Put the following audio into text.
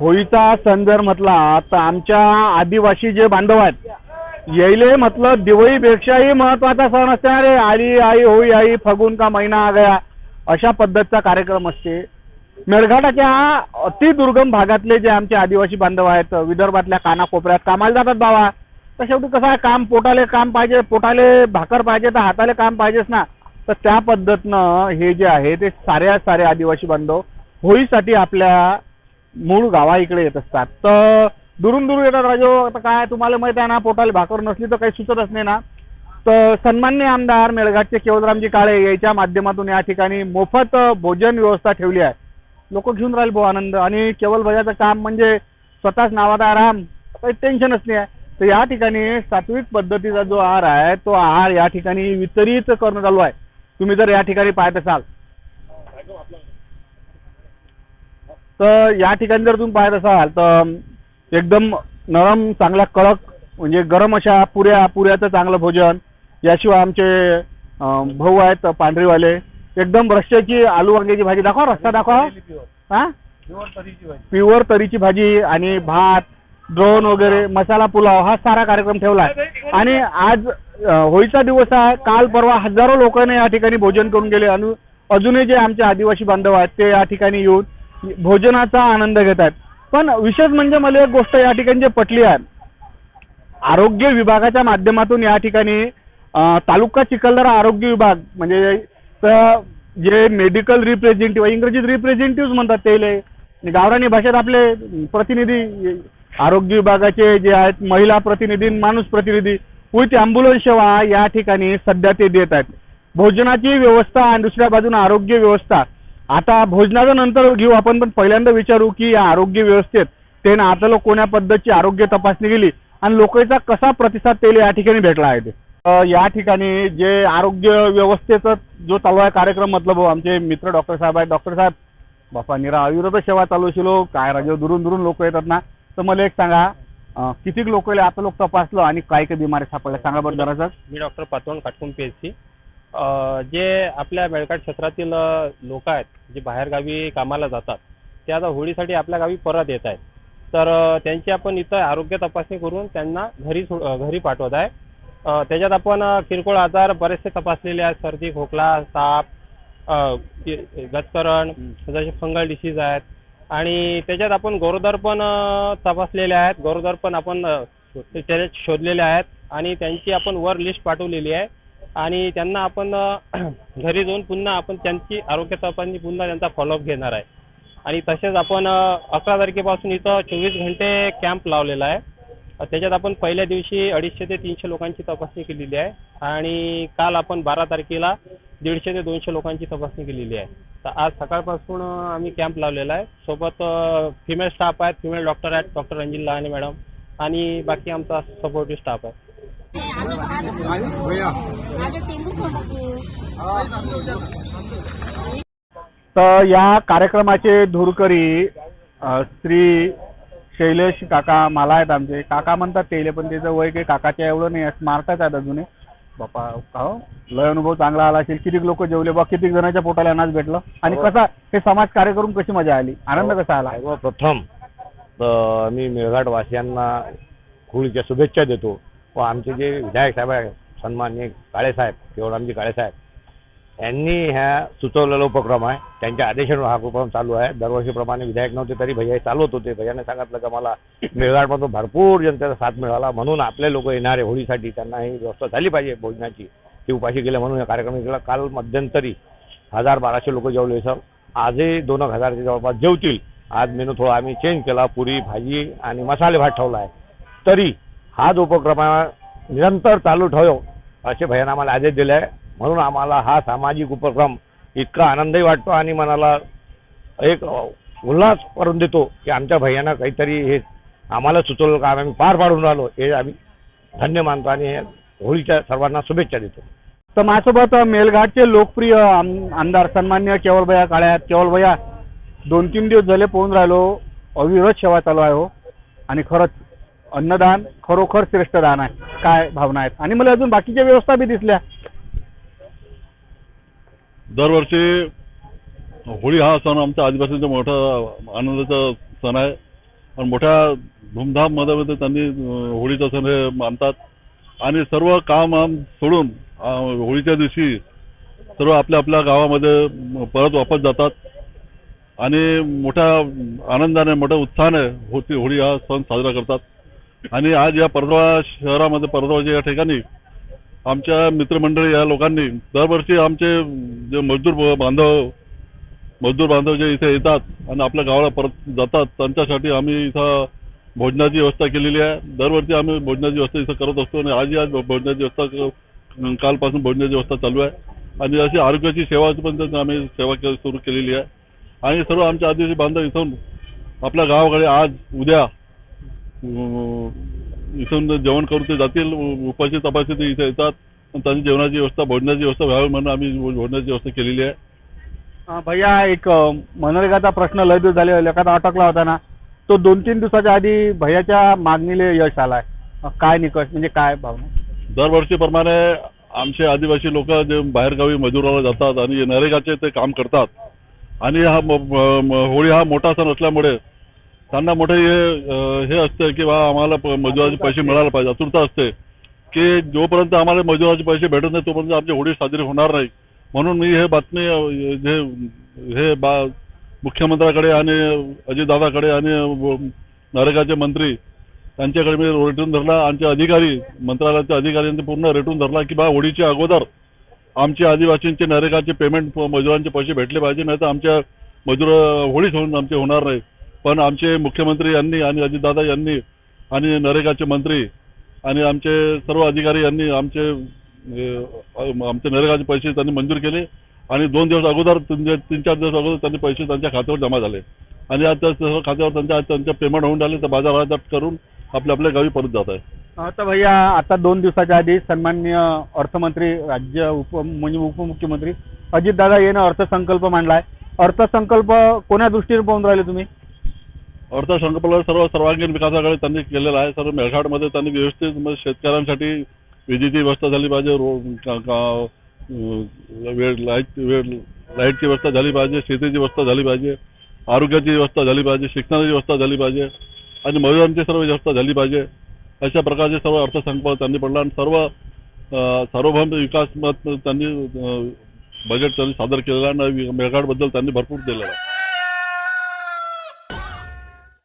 होळीचा सण जर म्हटला तर आमच्या आदिवासी जे बांधव आहेत यायले म्हटलं दिवाळीपेक्षाही महत्त्वाचा सण असते आहे. रे आली आई होळी आई फगून का महिना आ गया. अशा पद्धतीचा कार्यक्रम असते. मेळघाटाच्या अति दुर्गम भागातले जे आमचे आदिवासी बांधव आहेत विदर्भातल्या कानाकोपऱ्यात कामाला जातात बाबा. तर शेवटी कसं आहे काम पोटाले काम पाहिजे पोटाले भाकर पाहिजे तर हाताले काम पाहिजेच ना. तर त्या पद्धतीनं हे जे आहे ते साऱ्या सारे आदिवासी बांधव होळीसाठी आपल्या मूळ गावा इकडे येत असतात. तर दुरून दुरून येतात राजो आता काय तुम्हाला माहीत आहे ना पोटाला भाकर नसली तर काही सुचतच नाही ना. तर सन्मान्य आमदार मेळघाटचे केवलरामजी काळे याच्या माध्यमातून या ठिकाणी मोफत भोजन व्यवस्था ठेवली आहे. लोक घेऊन राहील भाऊ आनंद. आणि केवळ भजाचं काम म्हणजे स्वतःच नावाचा आराम काही टेन्शनच नाही आहे. तर या ठिकाणी सात्विक पद्धतीचा जो आहार आहे तो आहार या ठिकाणी वितरित करणं चालू आहे. तुम्ही जर या ठिकाणी पाहत असाल तर या ठिकाणी जर तुम्ही पाहत असाल तर एकदम नरम चांगल्या कडक म्हणजे गरम अशा पुऱ्या पुऱ्याचं चांगलं भोजन. याशिवाय आमचे भाऊ आहेत पांढरीवाले. एकदम रश्श्याची आलू वांग्याची भाजी दाखवा रस्ता दाखवा. हा? प्युअर तरीची भाजी आणि भात ड्रोन वगैरे मसाला पुलाव हा सारा कार्यक्रम ठेवला आहे आणि आज होळीचा दिवस आहे. काल परवा हजारो लोकांनी या ठिकाणी भोजन करून गेले. आणि अजूनही जे आमचे आदिवासी बांधव आहेत ते या ठिकाणी येऊन भोजनाचा आनंद घेतात. पण विशेष म्हणजे मला एक गोष्ट या ठिकाणी जे पटली आहे. आरोग्य विभागाच्या माध्यमातून या ठिकाणी तालुका चिखलदरा आरोग्य विभाग म्हणजे जे मेडिकल रिप्रेझेंटेटिव्ह इंग्रजीत रिप्रेझेंटेटिव्ह म्हणतात ते गावरानी भाषेत आपले प्रतिनिधी आरोग्य विभागाचे जे आहेत महिला प्रतिनिधी माणूस प्रतिनिधी विथ अँब्युलन्स सेवा या ठिकाणी सध्या ते देत आहेत. भोजनाची व्यवस्था आणि दुसऱ्या बाजूने आरोग्य व्यवस्था आता भोजनाच्या नंतर घेऊ आपण पण पहिल्यांदा विचारू की या आरोग्य व्यवस्थेत ते आता कोण्या पद्धतीची आरोग्य तपासणी केली आणि लोकांचा कसा प्रतिसाद त्याला या ठिकाणी भेटला आहे ते? या ठिकाणी जे आरोग्य व्यवस्थेचा जो चालू आहे कार्यक्रम मतलब आमचे मित्र डॉक्टर साहेब आहेत. डॉक्टर साहेब बापा निरा अविरत सेवा चालू शिलो हो, काय राजे दुरून दुरून लोक येतात ना. तर मला एक सांगा किती लोक आता लोक तपासलं आणि काय काय बिमारी सापडल्या? सांगा बरं जरा सर. मी डॉक्टर पातवण काटकुम पी एच सी. जे आपल्या मेळघाट क्षेत्रातील लोक आहेत जे बाहेरगावी कामाला जातात ते आता होळीसाठी आपल्या गावी परत येत आहेत. तर त्यांची आपण इथं आरोग्य तपासणी करून त्यांना घरी घरी पाठवत आहे. त्याच्यात आपण किरकोळ आजार बरेचसे तपासलेले आहेत सर्दी खोकला ताप गजकरण जसे फंगल डिसीज आहेत. आणि त्याच्यात आपण गरोदर पण तपासलेले आहेत. गरोदर पण आपण त्याच्यात शोधलेले आहेत. आणि त्यांची आपण वर लिस्ट पाठवलेली आहे. आणि त्यांना आपण घरी जाऊन पुन्हा आपण त्यांची आरोग्य तपासणी पुन्हा त्यांचा फॉलोअप घेणार आहे. आणि तसेच आपण अकरा तारखेपासून इथं चोवीस घंटे कॅम्प लावलेला आहे. त्याच्यात आपण पहिल्या दिवशी अडीचशे ते तीनशे लोकांची तपासणी केलेली आहे. आणि काल आपण बारा तारखेला दीडशे ते दोनशे लोकांची तपासणी केलेली आहे. तर आज सकाळपासून आम्ही कॅम्प लावलेला आहे. सोबत फिमेल स्टाफ आहेत फिमेल डॉक्टर आहेत डॉक्टर रंजित लहाने मॅडम आणि बाकी आमचा सपोर्टिव्ह स्टाफ आहे. तर या कार्यक्रमाचे धुरकरी श्री शैलेश काका मला आहेत आमचे. काका म्हणतात तेले पण त्याचं वय काही काकाच्या एवढं नाही स्मार्टच आहेत अजूनही बापा का हो? लय अनुभव चांगला आला असेल. किती लोक जेवले? बा किती जणांच्या पोटाला अनाज भेटलं? आणि कसा हे समाज कार्य करून कशी मजा आली? आनंद कसा आला? तर मी मेळघाट वासियांना होळीच्या शुभेच्छा देतो. व आमचे जे विधायक साहेब आहे सन्माननीय काळेसाहेब केवळरामजी काळेसाहेब यांनी ह्या सुचवलेला उपक्रम आहे. त्यांच्या आदेशानुसार हा उपक्रम चालू आहे. दरवर्षीप्रमाणे विधायक नव्हते तरी भैया चालवत होते. भैयाने सांगितलं का मला मेळघाटमधून भरपूर जनतेचा साथ मिळाला. म्हणून आपले लोक येणारे होळीसाठी त्यांना ही व्यवस्था झाली पाहिजे भोजनाची. ती उपाशी केल्या म्हणून या कार्यक्रम केला काल मध्यंतरी हजार बाराशे लोक जेवले. सर आजही दोन एक हजारच्या जवळपास जेवतील. आज मेनू थोडा आम्ही चेंज केला. पुरी भाजी आणि मसाले भात ठेवला आहे. तरी हाच उपक्रम निरंतर चालू ठेव असे भयान आम्हाला आदेश दिले आहे. म्हणून आम्हाला हा सामाजिक उपक्रम इतका आनंदही वाटतो आणि मनाला एक उल्हास करून देतो की आमच्या भैयानं काहीतरी हे आम्हाला सुचवलं काम आम्ही पार पाडून राहिलो हे आम्ही धन्य मानतो आणि हे होळीच्या सर्वांना शुभेच्छा देतो. तर माझ्यासोबत मेलघाटचे लोकप्रिय आम- आमदार सन्मान्य केवलभया काळ्यात केवलभया दोन तीन दिवस झाले पोहून राहिलो. अविरत सेवा चालू आहे हो. आणि खरंच अन्नदान खरोखर श्रेष्ठ दान आहे. काय भावना आहेत? आणि मला अजून बाकीच्या व्यवस्था बी दिसल्या. दरवर्षी होळी हा सण आमच्या आदिवासींचा मोठा आनंदाचा सण आहे. आणि मोठ्या धूमधाममध्ये मध्ये त्यांनी होळीचा सण हे मानतात. आणि सर्व काम आम सोडून होळीच्या दिवशी सर्व आपल्या आपल्या गावामध्ये परत वापस जातात. आणि मोठ्या आनंदाने मोठ्या उत्साहाने होती होळी हा सण साजरा करतात. आणि आज या परदवा शहरामध्ये परदवाच्या या ठिकाणी आमच्या मित्रमंडळी या लोकांनी दरवर्षी आमचे जे मजदूर बांधव मजदूर बांधव जे इथे येतात आणि आपल्या गावाला परत जातात त्यांच्यासाठी आम्ही इथं भोजनाची व्यवस्था केलेली आहे. दरवर्षी आम्ही भोजनाची व्यवस्था इथं करत असतो आणि आजही आज भोजनाची व्यवस्था कालपासून भोजनाची व्यवस्था चालू आहे. आणि अशी आरोग्याची सेवा पण आम्ही सेवा सुरू केलेली आहे. आणि सर्व आमच्या आदिवासी बांधव इथून आपल्या गावाकडे आज उद्या इथून जेवण करून ते जातील उपाशी तपाशी ते इथे येतात. त्यांची जेवणाची व्यवस्था भोजनाची व्यवस्था व्हावी म्हणून आम्ही भोजनाची व्यवस्था केलेली आहे. भैया एक मनरेगाचा प्रश्न लय दिवस झाले एखादा अटकला होता ना तो दोन तीन दिवसाच्या आधी भैयाच्या मागणीले यश आलाय. काय निकष म्हणजे काय भावना? दरवर्षीप्रमाणे आमचे आदिवासी लोक जे बाहेरगावी मजुराला जातात आणि नरेगाचे ते काम करतात. आणि हा होळी हा मोठा सण असल्यामुळे त्यांना मोठे हे हे असते की बा आम्हाला प- मजुराचे पैसे मिळायला पाहिजे. आतुरता असते की जोपर्यंत आम्हाला मजुराचे पैसे भेटत नाही तोपर्यंत आमची होळी साजरी होणार नाही. म्हणून मी हे बातमी जे हे बा मुख्यमंत्र्याकडे आणि अजितदादाकडे आणि नरेगाचे मंत्री त्यांच्याकडे मी रेटून धरला. आमचे अधिकारी मंत्रालयाचे अधिकारी यांनी पूर्ण रेटून धरला की बा होळीच्या अगोदर आमच्या आदिवासींचे नरेगाचे पेमेंट मजुरांचे पैसे भेटले पाहिजे नाही तर आमच्या मजूर होळीच होऊन आमचे होणार नाही. पण आमचे मुख्यमंत्री यांनी आणि अजितदादा यांनी आणि नरेगाचे मंत्री आणि आमचे सर्व अधिकारी यांनी आमचे आमचे नरेगाचे पैसे त्यांनी मंजूर केले आणि दोन दिवस अगोदर तीन चार दिवस अगोदर त्यांनी पैसे त्यांच्या खात्यावर जमा झाले. आणि आता सर्व खात्यावर त्यांच्या त्यांच्या पेमेंट होऊन झाले तर बाजारात करून आपल्या आपल्या गावी परत जात आहे. तर भैया आता दोन दिवसाच्या आधी सन्माननीय अर्थमंत्री राज्य उप म्हणजे उपमुख्यमंत्री अजितदादा यानं अर्थसंकल्प मांडलाय. अर्थसंकल्प कोण्या दृष्टीने पाहून राहिले तुम्ही? अर्थसंकल्पाला सर्व सर्वांगीण विकासाकडे त्यांनी केलेला आहे. सर्व मेळघाटमध्ये त्यांनी व्यवस्थित म्हणजे शेतकऱ्यांसाठी विजेची व्यवस्था झाली पाहिजे. रो का- का- वेळ लाइट वेळ लाईटची व्यवस्था झाली पाहिजे शेतीची व्यवस्था झाली पाहिजे आरोग्याची व्यवस्था झाली पाहिजे शिक्षणाची व्यवस्था झाली पाहिजे आणि मजुरांची सर्व व्यवस्था झाली पाहिजे. अशा प्रकारचे सर्व अर्थसंकल्प त्यांनी पडला आणि सर्व अं, सार्वभौम विकास मत त्यांनी अं, बजेट त्यांनी सादर केलेला आहे आणि मेळघाटबद्दल त्यांनी भरपूर दिलेलं आहे.